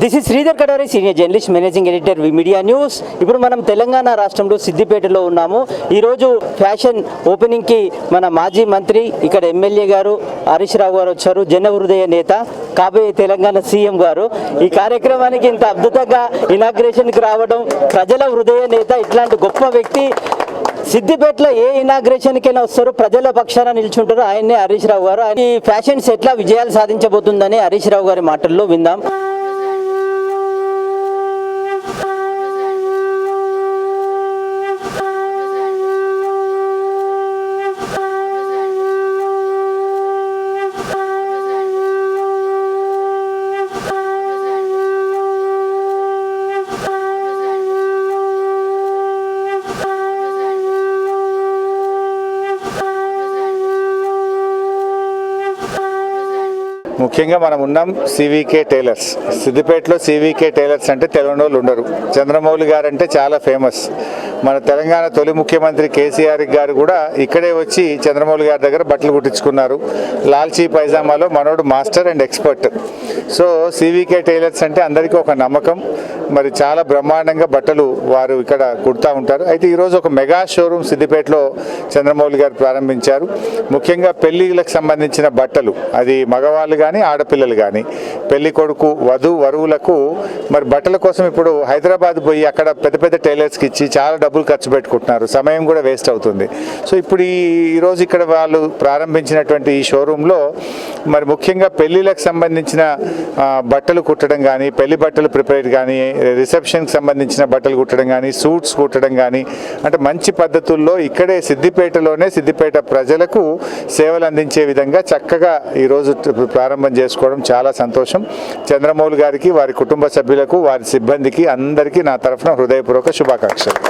This is Sridhar Katari senior journalist managing editor V media news ఇప్పుడు మనం తెలంగాణ రాష్ట్రంలో సిద్దిపేటలో ఉన్నాము. ఈరోజు ఫ్యాషన్ ఓపెనింగ్కి మన మాజీ మంత్రి ఇక్కడ ఎమ్మెల్యే గారు హరీష్ రావు గారు వచ్చారు జన హృదయ నేత కాబోయే తెలంగాణ సీఎం గారు. ఈ కార్యక్రమానికి ఇంత అద్భుతంగా ఇనాగ్రేషన్కి రావడం ప్రజల హృదయ నేత ఇట్లాంటి గొప్ప వ్యక్తి సిద్దిపేటలో ఏ ఇనాగ్రేషన్కైనా వస్తారు ప్రజల పక్షాన నిల్చుంటారు ఆయన్నే హరీష్ రావు గారు. ఆయన ఈ ఫ్యాషన్స్ ఎట్లా విజయాలు సాధించబోతుందని హరీష్ రావు గారి మాటల్లో విందాం. ముఖ్యంగా మనం ఉన్నాం సివికే టైలర్స్ సిద్దిపేటలో సివికే టైలర్స్ అంటే తెలియని వాళ్ళు ఉండరు. చంద్రమౌళి గారు అంటే చాలా ఫేమస్ మన తెలంగాణ తొలి ముఖ్యమంత్రి కేసీఆర్ గారు కూడా ఇక్కడే వచ్చి చంద్రమౌళి గారి దగ్గర బట్టలు కుట్టించుకున్నారు. లాల్చీ పైజామాలో మనోడు master and expert. So CVK tailors అంటే అందరికీ ఒక నమ్మకం. మరి చాలా బ్రహ్మాండంగా బట్టలు వారు ఇక్కడ కుడతా ఉంటారు. అయితే ఈరోజు ఒక మెగా షోరూమ్ సిద్దిపేటలో చంద్రమౌళి గారు ప్రారంభించారు. ముఖ్యంగా పెళ్ళిళ్ళకి సంబంధించిన బట్టలు అది మగవాళ్ళు కానీ ఆడపిల్లలు కానీ పెళ్ళి కొడుకు వధు వరువులకు మరి బట్టల కోసం ఇప్పుడు హైదరాబాద్ పోయి అక్కడ పెద్ద పెద్ద టైలర్స్కి ఇచ్చి చాలా డబ్బులు ఖర్చు పెట్టుకుంటున్నారు. సమయం కూడా వేస్ట్ అవుతుంది. సో ఇప్పుడు ఈ ఈరోజు ఇక్కడ వాళ్ళు ప్రారంభించినటువంటి ఈ షోరూంలో మరి ముఖ్యంగా పెళ్ళిళ్ళకి సంబంధించిన బట్టలు కుట్టడం కానీ పెళ్ళి బట్టలు ప్రిపేర్ కానీ రిసెప్షన్కి సంబంధించిన బట్టలు కుట్టడం కానీ సూట్స్ కుట్టడం కానీ అంటే మంచి పద్ధతుల్లో ఇక్కడే సిద్దిపేటలోనే సిద్దిపేట ప్రజలకు సేవలు అందించే విధంగా చక్కగా ఈరోజు ప్రారంభం చేసుకోవడం చాలా సంతోషం. చంద్రమౌళి గారికి వారి కుటుంబ సభ్యులకు వారి సిబ్బందికి అందరికీ నా తరఫున హృదయపూర్వక శుభాకాంక్షలు.